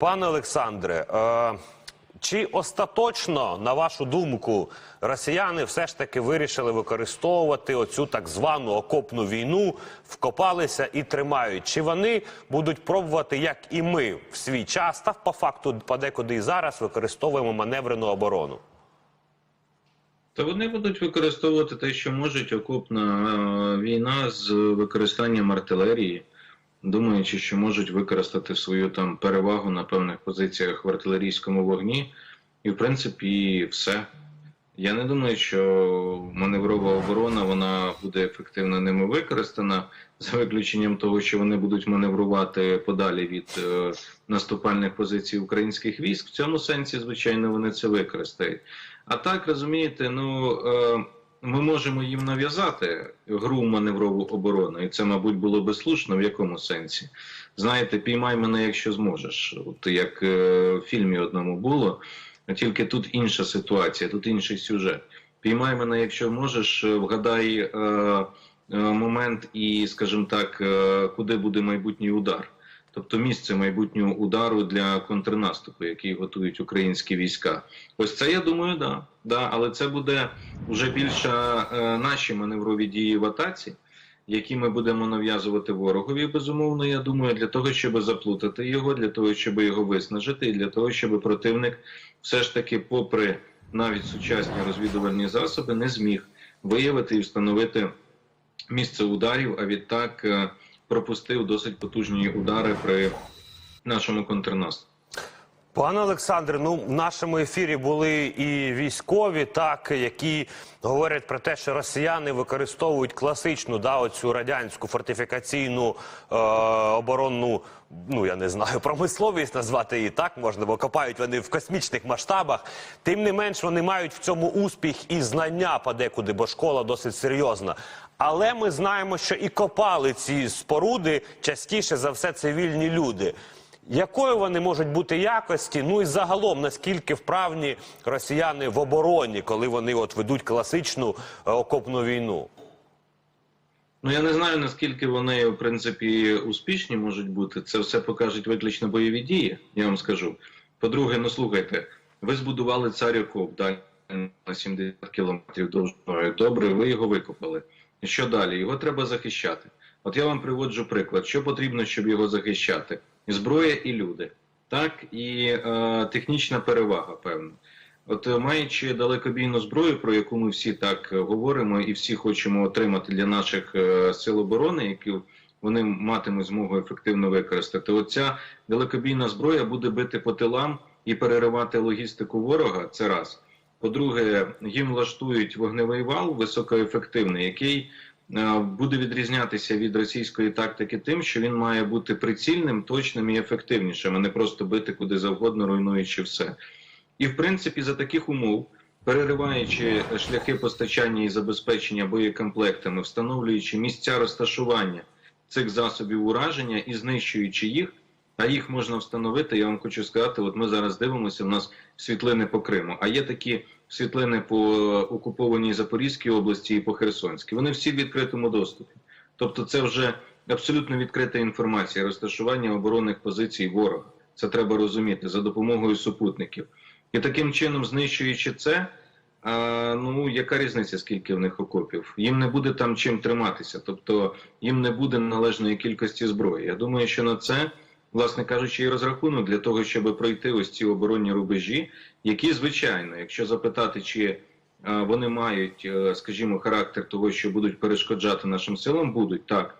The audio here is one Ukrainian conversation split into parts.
Пане Олександре, е, чи остаточно, на вашу думку, росіяни все ж таки вирішили використовувати оцю так звану окопну війну, вкопалися і тримають? Чи вони будуть пробувати, як і ми в свій час, та по факту подекуди і зараз використовуємо маневрену оборону? Та вони будуть використовувати те, що можуть окопна е, війна з використанням артилерії, думаючи, що можуть використати свою там перевагу на певних позиціях в артилерійському вогні, і в принципі все. Я не думаю, що маневрова оборона вона буде ефективно ними використана, за виключенням того, що вони будуть маневрувати подалі від е, наступальних позицій українських військ. В цьому сенсі, звичайно, вони це використають. А так розумієте, ну е, ми можемо їм нав'язати гру маневрову оборону, і це, мабуть, було би слушно в якому сенсі. Знаєте, піймай мене, якщо зможеш. От як е, в фільмі одному було, тільки тут інша ситуація, тут інший сюжет. Піймай мене, якщо можеш, е, вгадай е, е, момент і, скажімо так, е, куди буде майбутній удар. Тобто місце майбутнього удару для контрнаступу, який готують українські війська. Ось це я думаю, да. да. Але це буде вже більше е, наші маневрові дії в атаці, які ми будемо нав'язувати ворогові. Безумовно, я думаю, для того, щоб заплутати його, для того, щоб його виснажити, і для того, щоб противник все ж таки, попри навіть сучасні розвідувальні засоби, не зміг виявити і встановити місце ударів, а відтак. Пропустив досить потужні удари при нашому контрнаступі. Пане Олександре, ну в нашому ефірі були і військові, так які говорять про те, що росіяни використовують класичну да, оцю радянську фортифікаційну е, оборонну, ну я не знаю, промисловість назвати її так можна, бо копають вони в космічних масштабах. Тим не менш, вони мають в цьому успіх і знання подекуди, бо школа досить серйозна. Але ми знаємо, що і копали ці споруди частіше за все цивільні люди. Якою вони можуть бути якості? Ну і загалом наскільки вправні росіяни в обороні, коли вони от ведуть класичну е, окопну війну? Ну я не знаю наскільки вони в принципі успішні можуть бути. Це все покажуть виключно бойові дії. Я вам скажу. По-друге, ну слухайте, ви збудували царюкоп да, на 70 кілометрів довжиною. Добре, ви його викопали. Що далі? Його треба захищати. От я вам приводжу приклад, що потрібно, щоб його захищати: зброя і люди, так і е, технічна перевага, певна. От е, маючи далекобійну зброю, про яку ми всі так е, говоримо, і всі хочемо отримати для наших е, сил оборони, які вони матимуть змогу ефективно використати. Оця далекобійна зброя буде бити по тилам і переривати логістику ворога. Це раз. По-друге, їм влаштують вогневий вал високоефективний, який е, буде відрізнятися від російської тактики тим, що він має бути прицільним, точним і ефективнішим, а не просто бити куди завгодно, руйнуючи все. І в принципі, за таких умов, перериваючи шляхи постачання і забезпечення боєкомплектами, встановлюючи місця розташування цих засобів ураження і знищуючи їх, а їх можна встановити. Я вам хочу сказати, от ми зараз дивимося. У нас світлини по Криму, а є такі світлини по окупованій Запорізькій області і по Херсонській. Вони всі в відкритому доступі. Тобто, це вже абсолютно відкрита інформація розташування оборонних позицій ворога. Це треба розуміти за допомогою супутників. І таким чином, знищуючи це, а, ну яка різниця, скільки в них окопів? Їм не буде там чим триматися, тобто їм не буде належної кількості зброї. Я думаю, що на це, власне кажучи, і розрахунок для того, щоб пройти ось ці оборонні рубежі, які, звичайно, якщо запитати, чи вони мають, е, скажімо, характер того, що будуть перешкоджати нашим силам, будуть так.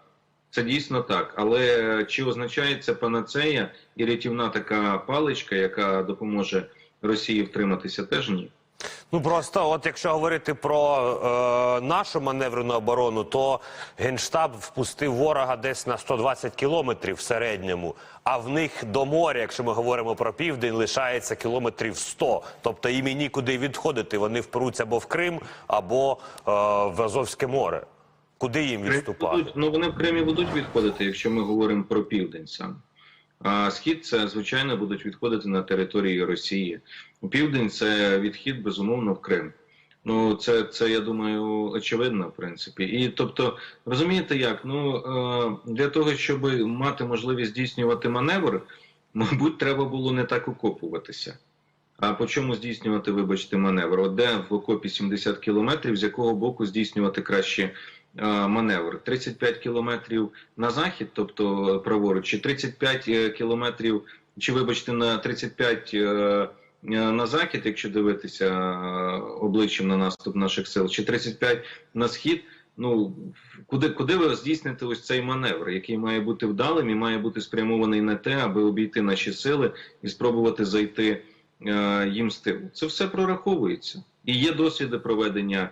Це дійсно так, але чи означає це панацея і рятівна така паличка, яка допоможе Росії втриматися, теж ні. Ну просто, от якщо говорити про е, нашу маневрену оборону, то генштаб впустив ворога десь на 120 кілометрів в середньому. А в них до моря, якщо ми говоримо про південь, лишається кілометрів 100. Тобто їм і нікуди відходити. Вони впруться або в Крим, або е, в Азовське море. Куди їм відступати? Ну вони в Кримі будуть відходити, якщо ми говоримо про південь саме. А схід це звичайно будуть відходити на території Росії. У південь це відхід безумовно в Крим. Ну це це я думаю очевидно, в принципі. І тобто, розумієте, як ну е, для того, щоб мати можливість здійснювати маневр, Мабуть, треба було не так окопуватися. А по чому здійснювати, вибачте, маневр? От де в окопі 70 кілометрів, з якого боку здійснювати краще маневр? 35 кілометрів на захід, тобто праворуч, чи 35 е, кілометрів, чи вибачте, на 35 е, е, на захід, якщо дивитися е, обличчям на наступ наших сил, чи 35 на схід. Ну куди, куди ви здійсните ось цей маневр, який має бути вдалим і має бути спрямований на те, аби обійти наші сили і спробувати зайти е, їм з тилу. Це все прораховується. І є досвіди проведення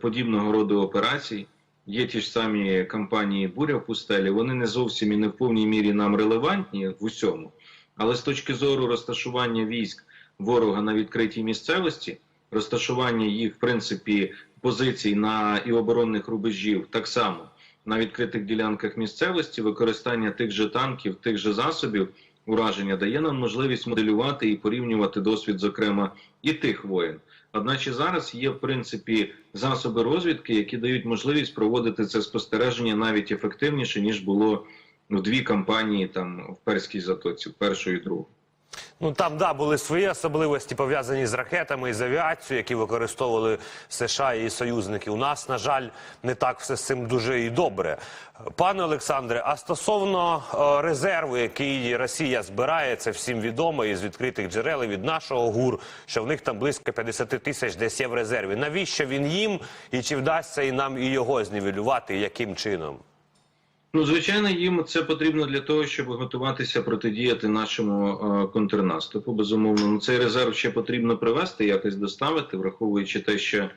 подібного роду операцій. Є ті ж самі кампанії Буря в пустелі. Вони не зовсім і не в повній мірі нам релевантні в усьому. Але з точки зору розташування військ ворога на відкритій місцевості, розташування їх, в принципі, позицій на і оборонних рубежів так само на відкритих ділянках місцевості, використання тих же танків, тих же засобів ураження дає нам можливість моделювати і порівнювати досвід, зокрема, і тих воєн. Одначе зараз є в принципі засоби розвідки, які дають можливість проводити це спостереження навіть ефективніше ніж було в дві кампанії там в перській затоці, в першу і другу. Ну там да були свої особливості пов'язані з ракетами і з авіацією, які використовували США і союзники. У нас, на жаль, не так все з цим дуже і добре. Пане Олександре, а стосовно е, резерву, який Росія збирає, це всім відомо із відкритих джерел від нашого гур, що в них там близько 50 тисяч десь є в резерві. Навіщо він їм і чи вдасться і нам і його знівелювати, яким чином? Ну, звичайно, їм це потрібно для того, щоб готуватися протидіяти нашому е, контрнаступу. Безумовно, ну цей резерв ще потрібно привести, якось доставити, враховуючи те, що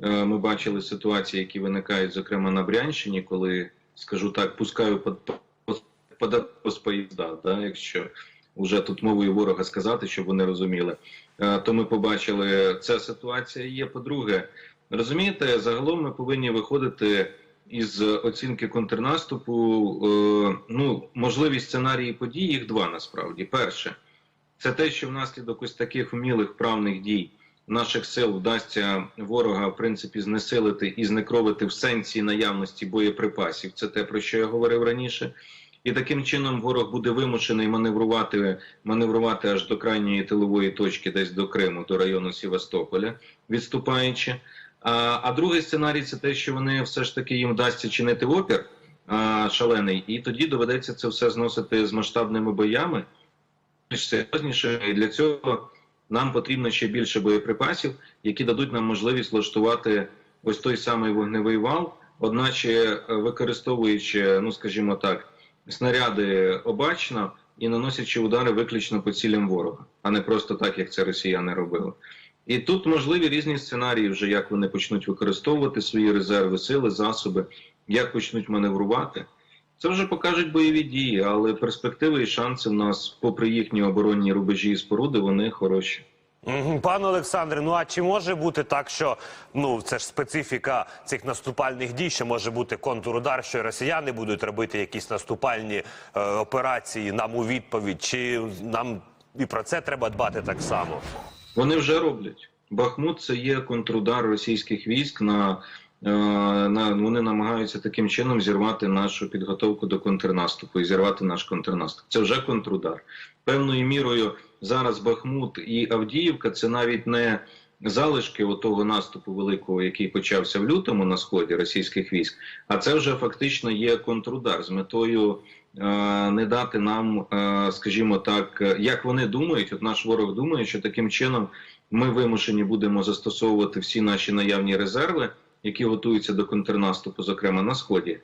е, ми бачили ситуації, які виникають, зокрема на Брянщині, коли, скажу так, пускаю под поїзда, да, якщо вже тут мовою ворога сказати, щоб вони розуміли, е, то ми побачили, ця ситуація є. По-друге, розумієте, загалом ми повинні виходити із оцінки контрнаступу, е, ну можливі сценарії подій, їх два насправді. Перше, це те, що внаслідок ось таких вмілих правних дій наших сил вдасться ворога в принципі знесилити і знекровити в сенсі наявності боєприпасів. Це те, про що я говорив раніше. І таким чином ворог буде вимушений маневрувати маневрувати аж до крайньої тилової точки, десь до Криму, до району Севастополя, відступаючи. А, другий сценарій це те, що вони все ж таки їм вдасться чинити опір а, шалений, і тоді доведеться це все зносити з масштабними боями. Серйозніше, і для цього нам потрібно ще більше боєприпасів, які дадуть нам можливість влаштувати ось той самий вогневий вал, одначе використовуючи, ну скажімо так, снаряди обачно і наносячи удари виключно по цілям ворога, а не просто так, як це росіяни робили. І тут можливі різні сценарії, вже як вони почнуть використовувати свої резерви, сили, засоби, як почнуть маневрувати. Це вже покажуть бойові дії, але перспективи і шанси в нас, попри їхні оборонні рубежі і споруди, вони хороші. Пане Олександре, ну а чи може бути так, що ну це ж специфіка цих наступальних дій, що може бути контрудар, що росіяни будуть робити якісь наступальні е, операції нам у відповідь, чи нам і про це треба дбати так само? Вони вже роблять. Бахмут це є контрудар російських військ на. е, На вони намагаються таким чином зірвати нашу підготовку до контрнаступу і зірвати наш контрнаступ. Це вже контрудар. Певною мірою зараз Бахмут і Авдіївка це навіть не залишки отого наступу великого, який почався в лютому на сході російських військ, а це вже фактично є контрудар з метою не дати нам, е, скажімо так, е, як вони думають, от наш ворог думає, що таким чином ми вимушені будемо застосовувати всі наші наявні резерви, які готуються до контрнаступу, зокрема на сході.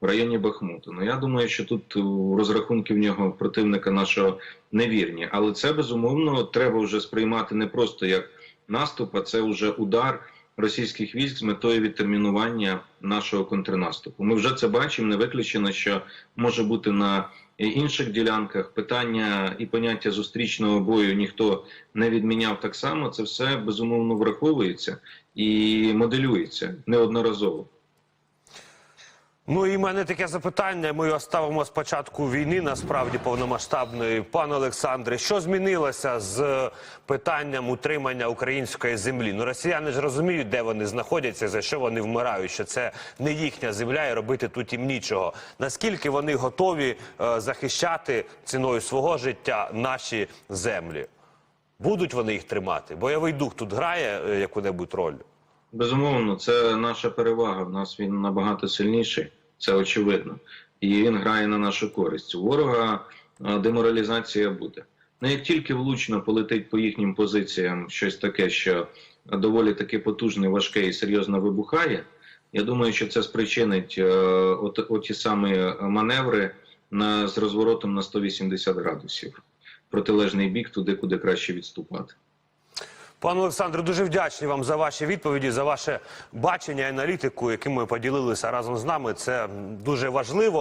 В районі Бахмуту. Ну я думаю, що тут е, розрахунки в нього противника нашого невірні, але це безумовно треба вже сприймати не просто як наступ, а це вже удар російських військ з метою відтермінування нашого контрнаступу. Ми вже це бачимо. Не виключено, що може бути на інших ділянках питання і поняття зустрічного бою ніхто не відміняв так само. Це все безумовно враховується і моделюється неодноразово. Ну і мене таке запитання. Ми його ставимо з початку війни, насправді повномасштабної. Пане Олександре, що змінилося з питанням утримання української землі? Ну росіяни ж розуміють, де вони знаходяться, за що вони вмирають. Що це не їхня земля, і робити тут їм нічого. Наскільки вони готові е, захищати ціною свого життя наші землі? Будуть вони їх тримати? Бойовий дух тут грає е, яку-небудь роль? Безумовно, це наша перевага. В нас він набагато сильніший, це очевидно. І він грає на нашу користь. У ворога е, деморалізація буде. Ну як тільки влучно полетить по їхнім позиціям щось таке, що доволі таки потужне, важке і серйозно вибухає. Я думаю, що це спричинить е, от, оті самі маневри на, з розворотом на 180 градусів. Протилежний бік туди, куди краще відступати. Пане Олександре, дуже вдячні вам за ваші відповіді, за ваше бачення і аналітику, яким ви поділилися разом з нами. Це дуже важливо.